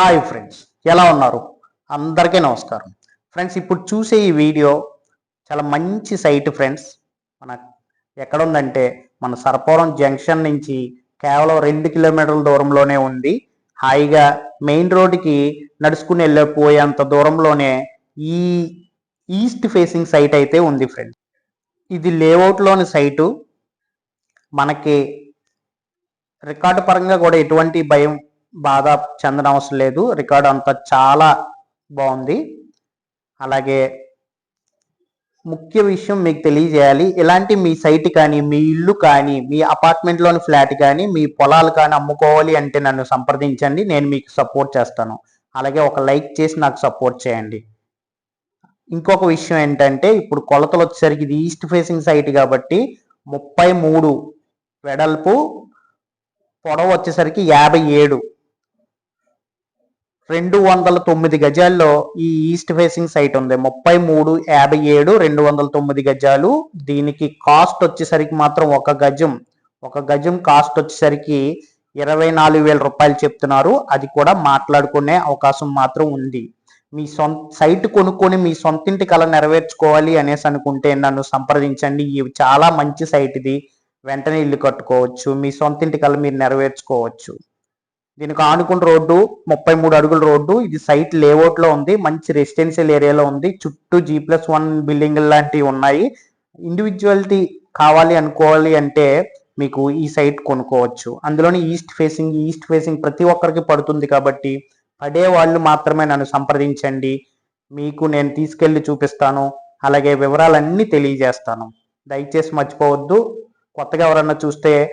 Hi friends ఎలా ఉన్నారు? అందరికీ నమస్కారం. ఫ్రెండ్స్ ఇప్పుడు చూసే ఈ వీడియో చాలా మంచి సైట్ ఫ్రెండ్స్. మన ఎక్కడ ఉందంటే మన సర్పవరం జంక్షన్ నుంచి కేవలం రెండు కిలోమీటర్ల దూరంలోనే ఉంది. హాయిగా మెయిన్ రోడ్డుకి నడుచుకుని వెళ్ళిపోయేంత దూరంలోనే ఈ ఈస్ట్ ఫేసింగ్ సైట్ అయితే ఉంది ఫ్రెండ్స్. ఇది లేఅవుట్లోని సైటు. మనకి రికార్డు పరంగా కూడా ఎటువంటి భయం బాధ అవసరం లేదు. రికార్డ్ అంతా చాలా బాగుంది. అలాగే ముఖ్య విషయం మీకు తెలియజేయాలి. ఇలాంటి మీ సైట్ కానీ మీ ఇల్లు కానీ మీ అపార్ట్మెంట్లోని ఫ్లాట్ కానీ మీ పొలాలు కానీ అమ్ముకోవాలి అంటే నన్ను సంప్రదించండి. నేను మీకు సపోర్ట్ చేస్తాను. అలాగే ఒక లైక్ చేసి నాకు సపోర్ట్ చేయండి. ఇంకొక విషయం ఏంటంటే ఇప్పుడు కొలతలు వచ్చేసరికి ఇది ఈస్ట్ ఫేసింగ్ సైట్ కాబట్టి ముప్పై మూడు వెడల్పు పొడవు వచ్చేసరికి యాభై ఏడు. రెండు వందల తొమ్మిది గజాల్లో ఈ ఈస్ట్ ఫేసింగ్ సైట్ ఉంది. ముప్పై మూడు యాభై ఏడు రెండు వందల తొమ్మిది గజాలు. దీనికి కాస్ట్ వచ్చేసరికి మాత్రం ఒక గజం. ఒక గజం కాస్ట్ వచ్చేసరికి ఇరవై నాలుగు వేల రూపాయలు చెప్తున్నారు. అది కూడా మాట్లాడుకునే అవకాశం మాత్రం ఉంది. మీ సొంత సైట్ కొనుక్కొని మీ సొంతింటి కళ నెరవేర్చుకోవాలి అనేసి అనుకుంటే నన్ను సంప్రదించండి. ఇవి చాలా మంచి సైట్ ఇది. వెంటనే ఇల్లు కట్టుకోవచ్చు. మీ సొంతింటి కళ మీరు నెరవేర్చుకోవచ్చు. దీనికి ఆనుకున్న రోడ్డు ముప్పై మూడు అడుగుల రోడ్డు. ఇది సైట్ లేఅవుట్లో ఉంది. మంచి రెసిడెన్షియల్ ఏరియాలో ఉంది. చుట్టూ జీ ప్లస్ వన్ బిల్డింగ్ లాంటివి ఉన్నాయి. ఇండివిజువాలిటీ కావాలి అనుకోవాలి అంటే మీకు ఈ సైట్ కొనుక్కోవచ్చు. అందులోని ఈస్ట్ ఫేసింగ్ ఈస్ట్ ఫేసింగ్ ప్రతి ఒక్కరికి పడుతుంది కాబట్టి పడే వాళ్ళు మాత్రమే నన్ను సంప్రదించండి. మీకు నేను తీసుకెళ్ళి చూపిస్తాను. అలాగే వివరాలన్నీ తెలియజేస్తాను. దయచేసి మర్చిపోవద్దు. కొత్తగా ఎవరన్నా చూస్తే